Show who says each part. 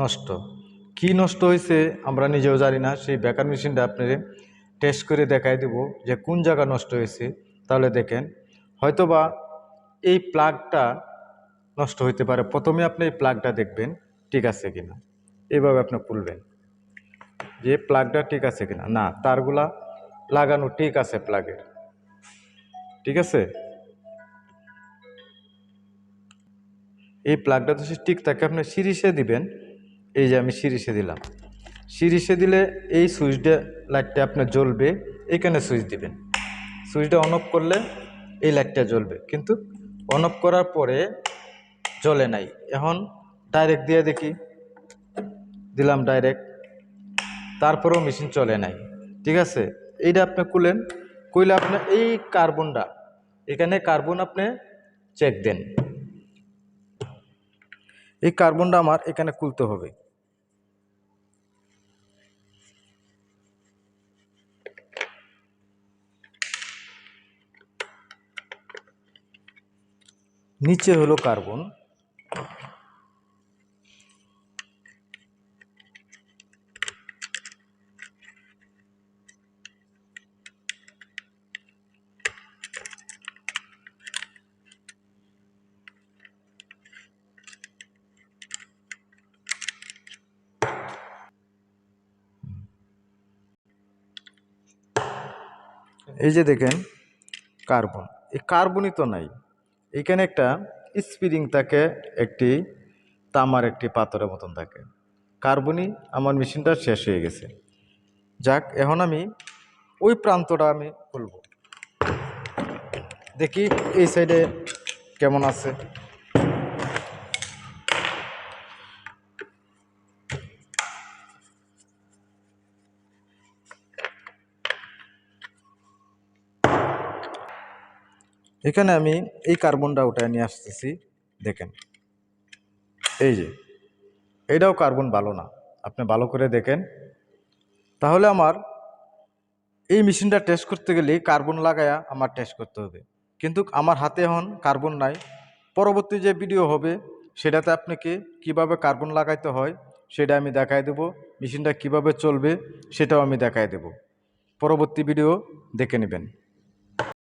Speaker 1: নষ্ট। কি নষ্ট হয়েছে আমরা নিজেও জানি না। সেই বেকার মেশিনটা আপনার টেস্ট করে দেখাই দেব যে কোন জায়গা নষ্ট হয়েছে তাহলে দেখেন, হয়তোবা এই প্লাগটা নষ্ট হইতে পারে। প্রথমে আপনি এই প্লাগটা দেখবেন, ঠিক আছে কিনা। এভাবে আপনি খুলবেন। যে প্লাগটা ঠিক আছে কিনা। না, তারগুলা লাগানো ঠিক আছে প্লাগের ঠিক আছে? এই প্লাগটা তো ঠিক থাকে, আপনি সিরিজে দিবেন। এই যে আমি সিরিজে দিলাম সিরিজে দিলে এই সুইচটা, লাইটটা আপনার জ্বলবে, এখানে সুইচ দিবেন। সুইচটা অন অফ করলে এই লাইটটা জ্বলবে, কিন্তু অন অফ করার পরে জ্বলে নাই। এখন ডাইরেক্ট দিয়ে দেখি। দিলাম ডাইরেক্ট তারপরেও মেশিন চলে নাই। ঠিক আছে? এইটা আপনি কুলেন কইলে আপনি এই কার্বনটা এখানে কার্বন আপনি চেক দেন। এই কার্বনটা আমার এখানে কুলতে হবে। নিচে হলো কার্বন। এই যে দেখেন কার্বন। এই কার্বনই তো নাই। এখানে একটা স্প্রিং থাকে, একটি তামার একটি পাথরের মতন থাকে। কার্বনই আমার মেশিনটা শেষ হয়ে গেছে। যাক, এখন আমি ওই প্রান্তটা আমি খুলব। দেখি এই সাইডে কেমন আছে। এখানে আমি এই কার্বনটা উঠায় নিয়ে আসতেছি, দেখেন। এই যে, এটাও কার্বন ভালো না, আপনি ভালো করে দেখেন। তাহলে আমার এই মেশিনটা টেস্ট করতে গেলে কার্বন লাগায়া আমার টেস্ট করতে হবে। কিন্তু আমার হাতে এখন কার্বন নাই। পরবর্তী যে ভিডিও হবে, সেটাতে আপনাকে কীভাবে কার্বন লাগাইতে হয়, সেটা আমি দেখাই দেব। মেশিনটা কীভাবে চলবে, সেটাও আমি দেখাই দেব। পরবর্তী ভিডিও দেখে নেবেন।